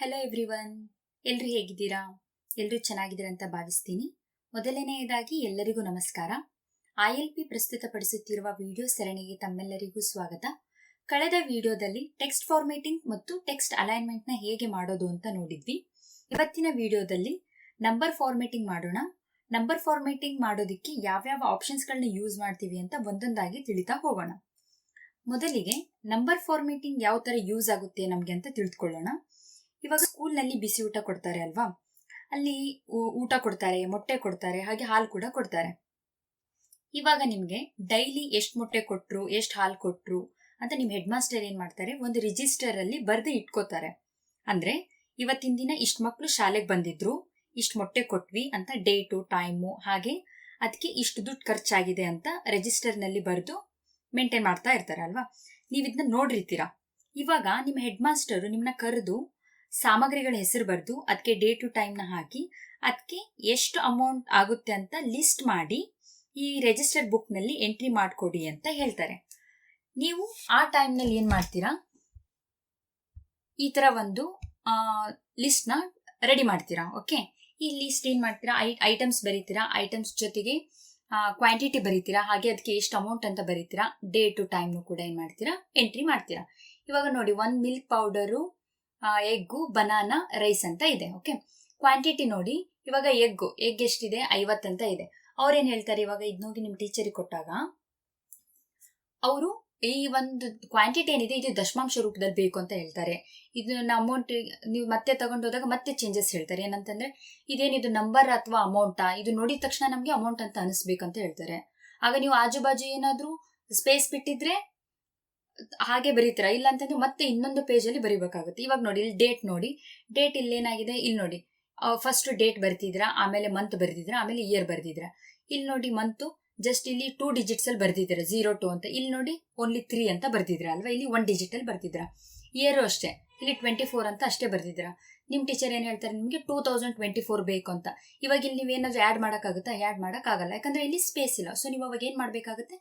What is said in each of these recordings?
Hello everyone ಎಲ್ರು ಹೇಗಿದ್ದೀರಾ? ಎಲ್ಲರೂ ಚೆನ್ನಾಗಿದ್ದೀರಾ ಅಂತ ಭಾವಿಸ್ತೀನಿ. ಮೊದಲನೆಯದಾಗಿ ಎಲ್ಲರಿಗೂ ನಮಸ್ಕಾರ. ಐ ಎಲ್ ಪಿ ಪ್ರಸ್ತುತಪಡಿಸುತ್ತಿರುವ ವಿಡಿಯೋ ಸರಣಿಗೆ ತಮ್ಮೆಲ್ಲರಿಗೂ ಸ್ವಾಗತ. ಕಳೆದ ವಿಡಿಯೋದಲ್ಲಿ ಟೆಕ್ಸ್ಟ್ ಫಾರ್ಮೇಟಿಂಗ್ ಮತ್ತು ಟೆಕ್ಸ್ಟ್ ಅಲೈನ್ಮೆಂಟ್ನ ಹೇಗೆ ಮಾಡೋದು ಅಂತ ನೋಡಿದ್ವಿ. ಇವತ್ತಿನ ವಿಡಿಯೋದಲ್ಲಿ ನಂಬರ್ ಫಾರ್ಮೇಟಿಂಗ್ ಮಾಡೋಣ. ನಂಬರ್ ಫಾರ್ಮೇಟಿಂಗ್ ಮಾಡೋದಕ್ಕೆ ಯಾವ್ಯಾವ ಆಪ್ಷನ್ಸ್ಗಳನ್ನ ಯೂಸ್ ಮಾಡ್ತೀವಿ ಅಂತ ಒಂದೊಂದಾಗಿ ತಿಳಿತಾ ಹೋಗೋಣ. ಮೊದಲಿಗೆ ನಂಬರ್ ಫಾರ್ಮೇಟಿಂಗ್ ಯಾವ ತರ ಯೂಸ್ ಆಗುತ್ತೆ ನಮಗೆ ಅಂತ ತಿಳ್ಕೊಳ್ಳೋಣ. ಇವಾಗ ಸ್ಕೂಲ್ನಲ್ಲಿ ಬಿಸಿ ಊಟ ಕೊಡ್ತಾರೆ ಅಲ್ವಾ? ಅಲ್ಲಿ ಊಟ ಕೊಡ್ತಾರೆ, ಮೊಟ್ಟೆ ಕೊಡ್ತಾರೆ, ಹಾಗೆ ಹಾಲು ಕೂಡ ಕೊಡ್ತಾರೆ. ಇವಾಗ ನಿಮ್ಗೆ ಡೈಲಿ ಎಷ್ಟು ಮೊಟ್ಟೆ ಕೊಟ್ರು, ಎಷ್ಟು ಹಾಲು ಕೊಟ್ರು ಅಂತ ನಿಮ್ಮ ಹೆಡ್ ಮಾಸ್ಟರ್ ಏನ್ ಮಾಡ್ತಾರೆ? ಒಂದು ರಿಜಿಸ್ಟರ್ ಅಲ್ಲಿ ಬರ್ದು ಇಟ್ಕೋತಾರೆ. ಅಂದ್ರೆ ಇವತ್ತಿನ ದಿನ ಇಷ್ಟು ಮಕ್ಕಳು ಶಾಲೆಗೆ ಬಂದಿದ್ರು, ಇಷ್ಟು ಮೊಟ್ಟೆ ಕೊಟ್ವಿ ಅಂತ ಡೇಟು, ಟೈಮು, ಹಾಗೆ ಅದಕ್ಕೆ ಇಷ್ಟು ದುಡ್ಡು ಖರ್ಚಾಗಿದೆ ಅಂತ ರಿಜಿಸ್ಟರ್ನಲ್ಲಿ ಬರೆದು ಮೇಂಟೈನ್ ಮಾಡ್ತಾ ಇರ್ತಾರೆ ಅಲ್ವಾ? ನೀವು ಇದನ್ನ ನೋಡಿರ್ತೀರಾ? ಇವಾಗ ನಿಮ್ಮ ಹೆಡ್ ಮಾಸ್ಟರ್ ನಿಮ್ಮನ್ನ ಕರೆದು ಸಾಮಗ್ರಿಗಳ ಹೆಸರು ಬರೆದು ಅದಕ್ಕೆ ಡೇ ಟು ಟೈಮ್ನ ಹಾಕಿ ಅದಕ್ಕೆ ಎಷ್ಟು ಅಮೌಂಟ್ ಆಗುತ್ತೆ ಅಂತ ಲಿಸ್ಟ್ ಮಾಡಿ, ಈ ರಿಜಿಸ್ಟರ್ ಬುಕ್ನಲ್ಲಿ ಎಂಟ್ರಿ ಮಾಡಿಕೊಡಿ ಅಂತ ಹೇಳ್ತಾರೆ. ನೀವು ಆ ಟೈಮ್ನಲ್ಲಿ ಏನು ಮಾಡ್ತೀರಾ? ಈ ಥರ ಒಂದು ಲಿಸ್ಟ್ನ ರೆಡಿ ಮಾಡ್ತೀರಾ ಓಕೆ ಈ ಲಿಸ್ಟ್ ಏನು ಮಾಡ್ತೀರಾ? ಐ ಐಟಮ್ಸ್ ಬರೀತೀರಾ? ಐಟಮ್ಸ್ ಜೊತೆಗೆ ಕ್ವಾಂಟಿಟಿ ಬರೀತೀರಾ? ಹಾಗೆ ಅದಕ್ಕೆ ಎಷ್ಟು ಅಮೌಂಟ್ ಅಂತ ಬರೀತೀರಾ? ಡೇ ಟು ಟೈಮ್ನು ಕೂಡ ಏನು ಮಾಡ್ತೀರಾ? ಎಂಟ್ರಿ ಮಾಡ್ತೀರಾ. ಇವಾಗ ನೋಡಿ ಒಂದು milk powder egg, banana, rice ಅಂತ ಇದೆ ಓಕೆ ಕ್ವಾಂಟಿಟಿ ನೋಡಿ, ಇವಾಗ ಎಗ್ಗು, ಎಗ್ ಎಷ್ಟಿದೆ? ಐವತ್ತಂತ ಇದೆ. ಅವ್ರೇನ್ ಹೇಳ್ತಾರೆ ಇವಾಗ? ಇದ್ ನೋಡಿ ನಿಮ್ ಟೀಚರಿಗೆ ಕೊಟ್ಟಾಗ, ಅವರು ಈ ಒಂದು ಕ್ವಾಂಟಿಟಿ ಏನಿದೆ, ಇದು ದಶಮಾಂಶ ರೂಪದಲ್ಲಿ ಬೇಕು ಅಂತ ಹೇಳ್ತಾರೆ. ಇದನ್ನ ಅಮೌಂಟ್ ನೀವು ಮತ್ತೆ ತಗೊಂಡೋದಾಗ ಮತ್ತೆ ಚೇಂಜಸ್ ಹೇಳ್ತಾರೆ. ಏನಂತಂದ್ರೆ ಇದೇನಿದು ನಂಬರ್ ಅಥವಾ ಅಮೌಂಟಾ ಇದು ನೋಡಿದ ತಕ್ಷಣ ನಮಗೆ ಅಮೌಂಟ್ ಅಂತ ಅನಿಸ್ಬೇಕಂತ ಹೇಳ್ತಾರೆ. ಆಗ ನೀವು ಆಜು ಬಾಜು ಏನಾದ್ರೂ ಸ್ಪೇಸ್ ಬಿಟ್ಟಿದ್ರೆ ಹಾಗೆ ಬರೀತೀರಾ? ಇಲ್ಲ ಅಂತಂದ್ರೆ ಮತ್ತೆ ಇನ್ನೊಂದು ಪೇಜಲ್ಲಿ ಬರೀಬೇಕಾಗುತ್ತೆ. ಇವಾಗ ನೋಡಿ, ಇಲ್ಲಿ ಡೇಟ್ ನೋಡಿ. ಡೇಟ್ ಇಲ್ಲಿ ಏನಾಗಿದೆ ಇಲ್ಲಿ ನೋಡಿ. ಫಸ್ಟ್ ಡೇಟ್ ಬರ್ತಿದ್ರಾ ಆಮೇಲೆ ಮಂತ್ ಬರ್ತಿದ್ರಾ ಆಮೇಲೆ ಇಯರ್ ಬರ್ತಿದ್ರಾ ಇಲ್ಲಿ ನೋಡಿ ಮಂತು ಜಸ್ಟ್ ಇಲ್ಲಿ ಟೂ ಡಿಜಿಟ್ಸ್ ಅಲ್ಲಿ ಬರ್ದಿದ್ದೀರಾ? ಜೀರೋ ಟು ಅಂತ. ಇಲ್ಲಿ ನೋಡಿ ಓನ್ಲಿ ತ್ರೀ ಅಂತ ಬರ್ತಿದ್ರಾ ಅಲ್ವಾ? ಇಲ್ಲಿ ಒನ್ ಡಿಜಿಟ್ ಅಲ್ಲಿ ಬರ್ತಿದ್ರಾ ಇಯರು ಅಷ್ಟೇ. ಇಲ್ಲಿ ಟ್ವೆಂಟಿ ಫೋರ್ ಅಂತ ಅಷ್ಟೇ ಬರ್ದಿದ್ರಾ ನಿಮ್ ಟೀಚರ್ ಏನ್ ಹೇಳ್ತಾರೆ? ನಿಮಗೆ ಟೂ ತೌಸಂಡ್ ಟ್ವೆಂಟಿ ಫೋರ್ ಬೇಕು ಅಂತ. ಇವಾಗ ಇಲ್ಲಿ ನೀವೇನಾದ್ರೂ ಆ್ಯಡ್ ಮಾಡೋಕ್ಕಾಗುತ್ತಾ? ಆ್ಯಡ್ ಮಾಡೋಕ್ಕಾಗಲ್ಲ. ಯಾಕಂದ್ರೆ ಇಲ್ಲಿ ಸ್ಪೇಸ್ ಇಲ್ಲ. ಸೊ ನೀವು ಅವಾಗ ಏನು ಮಾಡ್ಬೇಕಾಗುತ್ತೆ?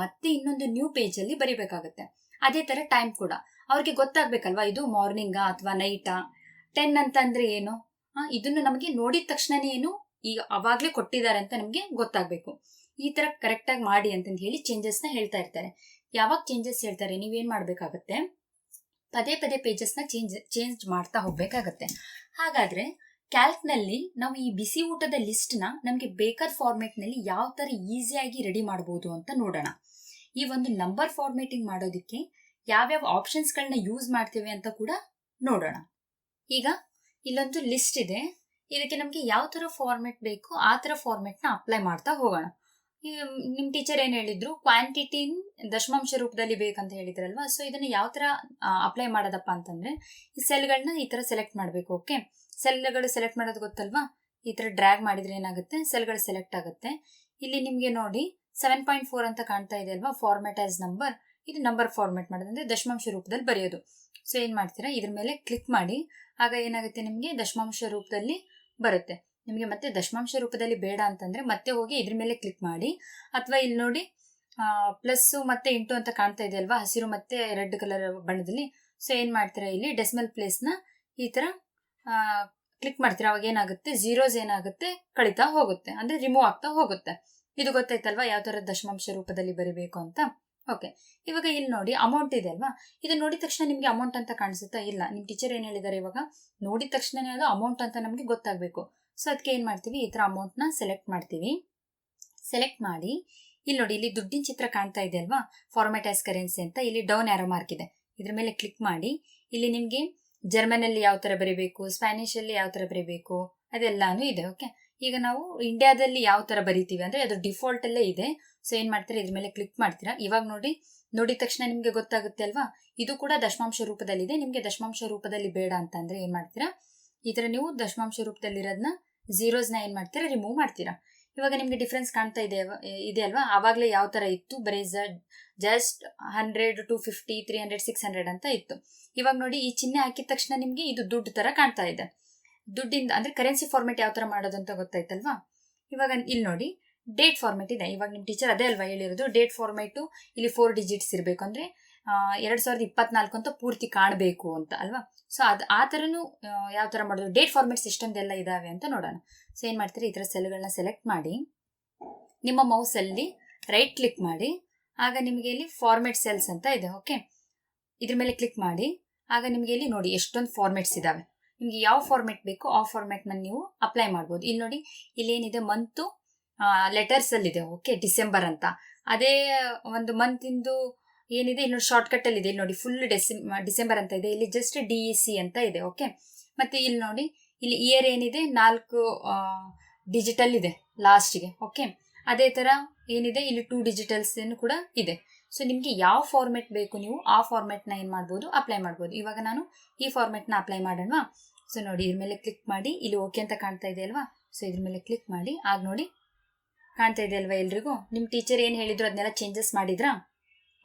ಮತ್ತೆ ಇನ್ನೊಂದು ನ್ಯೂ ಪೇಜ್ ಅಲ್ಲಿ ಬರಿಬೇಕಾಗುತ್ತೆ. ಅದೇ ತರ ಟೈಮ್ ಕೂಡ. ಅವ್ರಿಗೆ ಗೊತ್ತಾಗ್ಬೇಕಲ್ವಾ ಇದು ಮಾರ್ನಿಂಗಾ ಅಥವಾ ನೈಟಾ ಟೆನ್ ಅಂತಂದ್ರೆ ಏನು? ಇದನ್ನು ನಮಗೆ ನೋಡಿದ ತಕ್ಷಣನೇ ಏನು? ಈಗ ಅವಾಗ್ಲೇ ಕೊಟ್ಟಿದ್ದಾರೆ ಅಂತ ನಮಗೆ ಗೊತ್ತಾಗ್ಬೇಕು. ಈ ತರ ಕರೆಕ್ಟ್ ಆಗಿ ಮಾಡಿ ಅಂತಂದು ಹೇಳಿ ಚೇಂಜಸ್ನ ಹೇಳ್ತಾ ಇರ್ತಾರೆ. ಯಾವಾಗ ಚೇಂಜಸ್ ಹೇಳ್ತಾರೆ? ನೀವೇನ್ ಮಾಡ್ಬೇಕಾಗತ್ತೆ? ಪದೇ ಪದೇ ಪೇಜಸ್ನ ಚೇಂಜ್ ಚೇಂಜ್ ಮಾಡ್ತಾ ಹೋಗ್ಬೇಕಾಗತ್ತೆ. ಹಾಗಾದ್ರೆ ಕ್ಯಾಲ್ಕ್ನಲ್ಲಿ ನಾವು ಈ ಬಿಸಿ ಊಟದ ಲಿಸ್ಟ್ನ ನಮಗೆ ಬೇಕಾದ ಫಾರ್ಮೆಟ್ನಲ್ಲಿ ಯಾವ ತರ ಈಸಿಯಾಗಿ ರೆಡಿ ಮಾಡಬಹುದು ಅಂತ ನೋಡೋಣ. ಈ ಒಂದು ನಂಬರ್ ಫಾರ್ಮೇಟಿಂಗ್ ಮಾಡೋದಕ್ಕೆ ಯಾವ್ಯಾವ ಆಪ್ಷನ್ಸ್ ಗಳನ್ನ ಯೂಸ್ ಮಾಡ್ತೇವೆ ಅಂತ ಕೂಡ ನೋಡೋಣ. ಈಗ ಇಲ್ಲೊಂದು ಲಿಸ್ಟ್ ಇದೆ. ಇದಕ್ಕೆ ನಮಗೆ ಯಾವ ತರ ಫಾರ್ಮೆಟ್ ಬೇಕು ಆ ತರ ಫಾರ್ಮೆಟ್ನ ಅಪ್ಲೈ ಮಾಡ್ತಾ ಹೋಗೋಣ. ನಿಮ್ಮ ನಿಮ್ ಟೀಚರ್ ಏನು ಹೇಳಿದ್ರು? ಕ್ವಾಂಟಿಟಿ ದಶಮಾಂಶ ರೂಪದಲ್ಲಿ ಬೇಕಂತ ಹೇಳಿದ್ರಲ್ವಾ? ಸೊ ಇದನ್ನ ಯಾವ ತರ ಅಪ್ಲೈ ಮಾಡೋದಪ್ಪ ಅಂತಂದ್ರೆ ಈ ಸೆಲ್ಗಳನ್ನ ಈ ತರ ಸೆಲೆಕ್ಟ್ ಮಾಡಬೇಕು ಓಕೆ ಸೆಲ್ಗಳು ಸೆಲೆಕ್ಟ್ ಮಾಡೋದು ಗೊತ್ತಲ್ವಾ? ಈ ತರ ಡ್ರ್ಯಾಗ್ ಮಾಡಿದ್ರೆ ಏನಾಗುತ್ತೆ? ಸೆಲ್ಗಳು ಸೆಲೆಕ್ಟ್ ಆಗುತ್ತೆ. ಇಲ್ಲಿ ನಿಮಗೆ ನೋಡಿ ಸೆವೆನ್ ಪಾಯಿಂಟ್ ಫೋರ್ ಅಂತ ಕಾಣ್ತಾ ಇದೆ ಅಲ್ವಾ? ಫಾರ್ಮೆಟ್ ಆಸ್ ನಂಬರ್ ಇದು ನಂಬರ್ ಫಾರ್ಮೆಟ್ ಮಾಡೋದು. ದಶಮಾಂಶ ರೂಪದಲ್ಲಿ ಬರೆಯೋದು. ಸೊ ಏನು ಮಾಡ್ತೀರಾ? ಇದ್ರ ಮೇಲೆ ಕ್ಲಿಕ್ ಮಾಡಿ. ಆಗ ಏನಾಗುತ್ತೆ ನಿಮಗೆ? ದಶಮಾಂಶ ರೂಪದಲ್ಲಿ ಬರುತ್ತೆ. ನಿಮಗೆ ಮತ್ತೆ ದಶಮಾಂಶ ರೂಪದಲ್ಲಿ ಬೇಡ ಅಂತಂದ್ರೆ ಮತ್ತೆ ಹೋಗಿ ಇದ್ರ ಮೇಲೆ ಕ್ಲಿಕ್ ಮಾಡಿ. ಅಥವಾ ಇಲ್ಲಿ ನೋಡಿ ಪ್ಲಸ್ ಮತ್ತೆ ಇಂಟು ಅಂತ ಕಾಣ್ತಾ ಇದೆ ಅಲ್ವಾ? ಹಸಿರು ಮತ್ತೆ ರೆಡ್ ಕಲರ್ ಬಣ್ಣದಲ್ಲಿ. ಸೊ ಏನು ಮಾಡ್ತೀರಾ ಇಲ್ಲಿ? ಡೆಸಿಮಲ್ ಪ್ಲೇಸ್ನ ಈ ಥರ ಕ್ಲಿಕ್ ಮಾಡ್ತೀರಾ? ಅವಾಗ ಏನಾಗುತ್ತೆ? ಝೀರೋಸ್ ಏನಾಗುತ್ತೆ? ಕಳಿತಾ ಹೋಗುತ್ತೆ. ಅಂದರೆ ರಿಮೂವ್ ಆಗ್ತಾ ಹೋಗುತ್ತೆ. ಇದು ಗೊತ್ತಾಯ್ತಲ್ವಾ ಯಾವ ತರ ದಶಮಾಂಶ ರೂಪದಲ್ಲಿ ಬರಿಬೇಕು ಅಂತ? ಓಕೆ ಇವಾಗ ಇಲ್ಲಿ ನೋಡಿ ಅಮೌಂಟ್ ಇದೆ ಅಲ್ವಾ? ಇದು ನೋಡಿದ ತಕ್ಷಣ ನಿಮಗೆ ಅಮೌಂಟ್ ಅಂತ ಕಾಣಿಸುತ್ತಾ ಇಲ್ಲ? ನಿಮ್ಮ ಟೀಚರ್ ಏನು ಹೇಳಿದ್ದಾರೆ ಇವಾಗ? ನೋಡಿದ ತಕ್ಷಣನೇ ಅದು ಅಮೌಂಟ್ ಅಂತ ನಮಗೆ ಗೊತ್ತಾಗಬೇಕು. ಸೊ ಅದಕ್ಕೆ ಏನು ಮಾಡ್ತೀವಿ? ಈ ತರ ಅಮೌಂಟ್ನ ಸೆಲೆಕ್ಟ್ ಮಾಡ್ತೀವಿ. ಸೆಲೆಕ್ಟ್ ಮಾಡಿ, ಇಲ್ಲಿ ನೋಡಿ, ಇಲ್ಲಿ ದುಡ್ಡಿನ ಚಿತ್ರ ಕಾಣ್ತಾ ಇದೆ ಅಲ್ವಾ? ಫಾರ್ಮೆಟ್ ಆಸ್ ಕರೆನ್ಸಿ ಅಂತ. ಇಲ್ಲಿ ಡೌನ್ ಆರೋ ಮಾರ್ಕ್ ಇದೆ. ಇದ್ರ ಮೇಲೆ ಕ್ಲಿಕ್ ಮಾಡಿ, ಇಲ್ಲಿ ನಿಮಗೆ ಜರ್ಮನ್ ಅಲ್ಲಿ ಯಾವ ತರ ಬರೀಬೇಕು? ಸ್ಪ್ಯಾನಿಷಲ್ಲಿ ಯಾವ ತರ ಬರೀಬೇಕು? ಅದೆಲ್ಲಾನು ಇದೆ ಓಕೆ ಈಗ ನಾವು ಇಂಡಿಯಾದಲ್ಲಿ ಯಾವ ತರ ಬರಿತೀವಿ ಅಂದ್ರೆ ಅದು ಡಿಫಾಲ್ಟ್ ಅಲ್ಲೇ ಇದೆ. ಸೊ ಏನ್ ಮಾಡ್ತೀರಾ? ಇದ್ರ ಮೇಲೆ ಕ್ಲಿಕ್ ಮಾಡ್ತೀರಾ? ಇವಾಗ ನೋಡಿ, ನೋಡಿದ ತಕ್ಷಣ ನಿಮ್ಗೆ ಗೊತ್ತಾಗುತ್ತೆ ಅಲ್ವಾ? ಇದು ಕೂಡ ದಶಮಾಂಶ ರೂಪದಲ್ಲಿದೆ ನಿಮ್ಗೆ ದಶಮಾಂಶ ರೂಪದಲ್ಲಿ ಬೇಡ ಅಂತ ಅಂದ್ರೆ ಏನ್ ಮಾಡ್ತೀರಾ? ಈ ತರ ನೀವು ದಶಮಾಂಶ ರೂಪದಲ್ಲಿರೋದನ್ನ ನ ಏನ್ ಮಾಡ್ತೀರಾ? ರಿಮೂವ್ ಮಾಡ್ತೀರಾ. ಇವಾಗ ನಿಮ್ಗೆ ಡಿಫ್ರೆನ್ಸ್ ಕಾಣ್ತಾ ಇದೆ ಇದೆ ಅಲ್ವಾ? ಆವಾಗಲೇ ಯಾವ ತರ ಇತ್ತು? ಬರೀ just hundred two fifty three hundred six hundred ಅಂತ ಇತ್ತು. ಇವಾಗ ನೋಡಿ, ಈ ಚಿಹ್ನೆ ಹಾಕಿದ ತಕ್ಷಣ ನಿಮ್ಗೆ ಇದು ದುಡ್ಡು ತರ ಕಾಣ್ತಾ ಇದೆ. ದುಡ್ಡಿಂದ, ಅಂದ್ರೆ ಕರೆನ್ಸಿ ಫಾರ್ಮೆಟ್ ಯಾವ ತರ ಮಾಡೋದು ಅಂತ ಗೊತ್ತಾಯ್ತಲ್ವಾ? ಇವಾಗ ಇಲ್ಲಿ ನೋಡಿ ಡೇಟ್ ಫಾರ್ಮೆಟ್ ಇದೆ. ಇವಾಗ ನಿಮ್ಮ ಟೀಚರ್ ಅದೇ ಅಲ್ವಾ ಹೇಳಿರೋದು? ಡೇಟ್ ಫಾರ್ಮೆಟು ಇಲ್ಲಿ ಫೋರ್ ಡಿಜಿಟ್ಸ್ ಇರಬೇಕು ಅಂದ್ರೆ ಎರಡು ಸಾವಿರದ ಇಪ್ಪತ್ನಾಲ್ಕು ಅಂತ ಪೂರ್ತಿ ಕಾಣಬೇಕು ಅಂತ, ಅಲ್ವಾ? ಸೊ ಅದು, ಆ ಥರನೂ ಯಾವ ಥರ ಮಾಡೋದು? ಡೇಟ್ ಫಾರ್ಮೆಟ್ ಸಿಸ್ಟಮ್ದೆಲ್ಲ ಇದ್ದಾವೆ ಅಂತ ನೋಡೋಣ. ಸೊ ಏನು ಮಾಡ್ತೀರಿ? ಈ ಥರ ಸೆಲ್ಗಳನ್ನ ಸೆಲೆಕ್ಟ್ ಮಾಡಿ, ನಿಮ್ಮ ಮೌಸಲ್ಲಿ ರೈಟ್ ಕ್ಲಿಕ್ ಮಾಡಿ, ಆಗ ನಿಮಗೆ ಇಲ್ಲಿ ಫಾರ್ಮೆಟ್ ಸೆಲ್ಸ್ ಅಂತ ಇದೆ ಓಕೆ ಇದ್ರ ಮೇಲೆ ಕ್ಲಿಕ್ ಮಾಡಿ, ಆಗ ನಿಮಗೆ ಇಲ್ಲಿ ನೋಡಿ ಎಷ್ಟೊಂದು ಫಾರ್ಮೆಟ್ಸ್ ಇದ್ದಾವೆ ನಿಮಗೆ ಯಾವ ಫಾರ್ಮೆಟ್ ಬೇಕು ಆ ಫಾರ್ಮೆಟ್ನ ನೀವು ಅಪ್ಲೈ ಮಾಡ್ಬೋದು. ಇಲ್ಲಿ ನೋಡಿ, ಇಲ್ಲಿ ಏನಿದೆ? ಮಂತು ಇದೆ. ಓಕೆ ಡಿಸೆಂಬರ್ ಅಂತ. ಅದೇ ಒಂದು ಮಂತ್ ಇಂದು ಏನಿದೆ? ಇಲ್ಲಿ ಶಾರ್ಟ್ ಶಾರ್ಟ್ಕಟ್ ಅಲ್ಲಿ ಇದೆ. ಇಲ್ಲಿ ನೋಡಿ ಫುಲ್ ಡಿಸೆಂಬರ್ ಅಂತ ಇದೆ. ಇಲ್ಲಿ ಜಸ್ಟ್ ಡಿ ಇ ಸಿ ಅಂತ ಇದೆ. ಓಕೆ ಮತ್ತೆ ಇಲ್ಲಿ ನೋಡಿ, ಇಲ್ಲಿ ಇಯರ್ ಏನಿದೆ? ನಾಲ್ಕು ಡಿಜಿಟಲ್ ಇದೆ ಲಾಸ್ಟ್ಗೆ ಓಕೆ ಅದೇ ಥರ ಏನಿದೆ? ಇಲ್ಲಿ ಟೂ ಡಿಜಿಟಲ್ಸ್ ಕೂಡ ಇದೆ. ಸೊ ನಿಮಗೆ ಯಾವ ಫಾರ್ಮೆಟ್ ಬೇಕು ನೀವು, ಆ ಫಾರ್ಮೆಟ್ನ ಏನು ಮಾಡ್ಬೋದು ಅಪ್ಲೈ ಮಾಡ್ಬೋದು. ಇವಾಗ ನಾನು ಈ ಫಾರ್ಮೆಟ್ನ ಅಪ್ಲೈ ಮಾಡೋಣವಾ ಸೊ ನೋಡಿ, ಇದ್ರ ಮೇಲೆ ಕ್ಲಿಕ್ ಮಾಡಿ, ಇಲ್ಲಿ ಓಕೆ ಅಂತ ಕಾಣ್ತಾ ಇದೆ ಅಲ್ವಾ? ಸೊ ಇದ್ರ ಮೇಲೆ ಕ್ಲಿಕ್ ಮಾಡಿ, ಆಗ ನೋಡಿ ಕಾಣ್ತಾ ಇದೆ ಅಲ್ವಾ ಎಲ್ರಿಗೂ? ನಿಮ್ಮ ಟೀಚರ್ ಏನು ಹೇಳಿದ್ರು ಅದನ್ನೆಲ್ಲ ಚೇಂಜಸ್ ಮಾಡಿದ್ರಾ?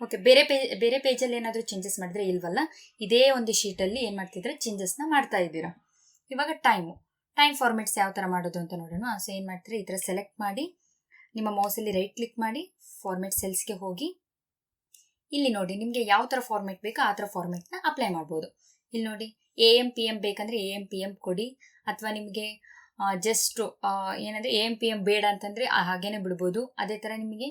ಓಕೆ ಬೇರೆ ಪೇ, ಬೇರೆ ಪೇಜಲ್ಲಿ ಏನಾದರೂ ಚೇಂಜಸ್ ಮಾಡಿದ್ರೆ ಇಲ್ವಲ್ಲ? ಇದೇ ಒಂದು ಶೀಟಲ್ಲಿ ಏನು ಮಾಡ್ತಿದ್ರೆ ಚೇಂಜಸ್ನ ಮಾಡ್ತಾ ಇದ್ದೀರಾ. ಇವಾಗ ಟೈಮು ಟೈಮ್ ಫಾರ್ಮೆಟ್ಸ್ ಯಾವ ಥರ ಮಾಡೋದು ಅಂತ ನೋಡೋಣ. ಸೊ ಏನು ಮಾಡ್ತೀರಿ? ಈ ಥರ ಸೆಲೆಕ್ಟ್ ಮಾಡಿ, ನಿಮ್ಮ ಮೌಸಲ್ಲಿ ರೈಟ್ ಕ್ಲಿಕ್ ಮಾಡಿ ಫಾರ್ಮೆಟ್ ಸೆಲ್ಸ್ಗೆ ಹೋಗಿ ಇಲ್ಲಿ ನೋಡಿ, ನಿಮಗೆ ಯಾವ ಥರ ಫಾರ್ಮೆಟ್ ಬೇಕೋ ಆ ಥರ ಫಾರ್ಮೆಟ್ನ ಅಪ್ಲೈ ಮಾಡ್ಬೋದು. ಇಲ್ಲಿ ನೋಡಿ ಎ ಎಂ ಪಿ ಎಂ ಬೇಕಂದರೆ ಎ ಎಂ ಪಿ ಎಂ ಕೊಡಿ. ಅಥವಾ ನಿಮಗೆ ಜಸ್ಟ್ ಏನಂದರೆ ಎ ಎಂ ಪಿ ಎಂ ಬೇಡ ಅಂತಂದರೆ ಹಾಗೇನೆ ಬಿಡ್ಬೋದು. ಅದೇ ಥರ ನಿಮಗೆ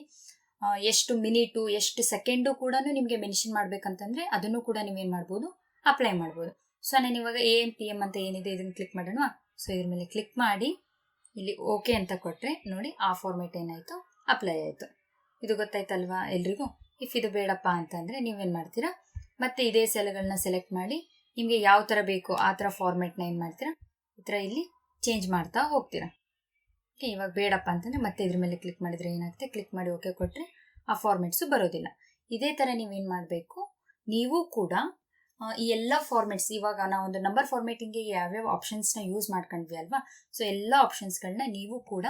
ಎಷ್ಟು ಮಿನಿಟು, ಎಷ್ಟು ಸೆಕೆಂಡು ಕೂಡ ನಿಮಗೆ ಮೆನ್ಷನ್ ಮಾಡ್ಬೇಕಂತಂದ್ರೆ ಅದನ್ನು ಕೂಡ ನೀವೇನು ಮಾಡ್ಬೋದು ಅಪ್ಲೈ ಮಾಡ್ಬೋದು. ಸೊ ನಾನು ಇವಾಗ ಎ ಎಂ ಪಿ ಎಂ ಅಂತ ಏನಿದೆ ಇದನ್ನು ಕ್ಲಿಕ್ ಮಾಡೋಣ ಸೊ ಇದ್ರ ಮೇಲೆ ಕ್ಲಿಕ್ ಮಾಡಿ, ಇಲ್ಲಿ ಓಕೆ ಅಂತ ಕೊಟ್ಟರೆ ನೋಡಿ, ಆ ಫಾರ್ಮೇಟ್ ಏನಾಯಿತು? ಅಪ್ಲೈ ಆಯಿತು. ಇದು ಗೊತ್ತಾಯ್ತಲ್ವಾ ಎಲ್ರಿಗೂ? ಇಫ್ ಇದು ಬೇಡಪ್ಪ ಅಂತಂದರೆ ನೀವೇನು ಮಾಡ್ತೀರಾ? ಮತ್ತೆ ಇದೇ ಸೆಲ್ಗಳನ್ನ ಸೆಲೆಕ್ಟ್ ಮಾಡಿ ನಿಮಗೆ ಯಾವ ಥರ ಬೇಕು ಆ ಥರ ಫಾರ್ಮೆಟ್ನ ಏನು ಮಾಡ್ತೀರಾ? ಈ ಥರ ಇಲ್ಲಿ ಚೇಂಜ್ ಮಾಡ್ತಾ ಹೋಗ್ತೀರಾ. ಓಕೆ ಇವಾಗ ಬೇಡಪ್ಪ ಅಂತಂದರೆ ಮತ್ತೆ ಇದ್ರ ಮೇಲೆ ಕ್ಲಿಕ್ ಮಾಡಿದರೆ ಏನಾಗುತ್ತೆ? ಕ್ಲಿಕ್ ಮಾಡಿ ಓಕೆ ಕೊಟ್ಟರೆ ಆ ಫಾರ್ಮೆಟ್ಸು ಬರೋದಿಲ್ಲ. ಇದೇ ಥರ ನೀವೇನು ಮಾಡಬೇಕು? ನೀವು ಕೂಡ ಈ ಎಲ್ಲ ಫಾರ್ಮೆಟ್ಸ್ ಇವಾಗ ನಾವು ಒಂದು ನಂಬರ್ ಫಾರ್ಮೆಟಿಂಗ್ಗೆ ಯಾವ್ಯಾವ ಆಪ್ಷನ್ಸ್ನ ಯೂಸ್ ಮಾಡ್ಕೊಂಡ್ವಿ ಅಲ್ವಾ? ಸೊ ಎಲ್ಲ ಆಪ್ಷನ್ಸ್ಗಳನ್ನ ನೀವು ಕೂಡ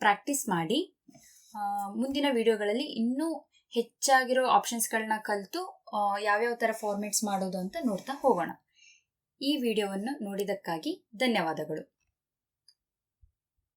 ಪ್ರಾಕ್ಟೀಸ್ ಮಾಡಿ ಮುಂದಿನ ವಿಡಿಯೋಗಳಲ್ಲಿ ಇನ್ನೂ ಹೆಚ್ಚಾಗಿರೋ ಆಪ್ಷನ್ಸ್ಗಳನ್ನ ಕಲಿತು ಯಾವ್ಯಾವ ಥರ ಫಾರ್ಮೆಟ್ಸ್ ಮಾಡೋದು ಅಂತ ನೋಡ್ತಾ ಹೋಗೋಣ. ಈ ವಿಡಿಯೋವನ್ನು ನೋಡಿದ್ದಕ್ಕಾಗಿ ಧನ್ಯವಾದಗಳು.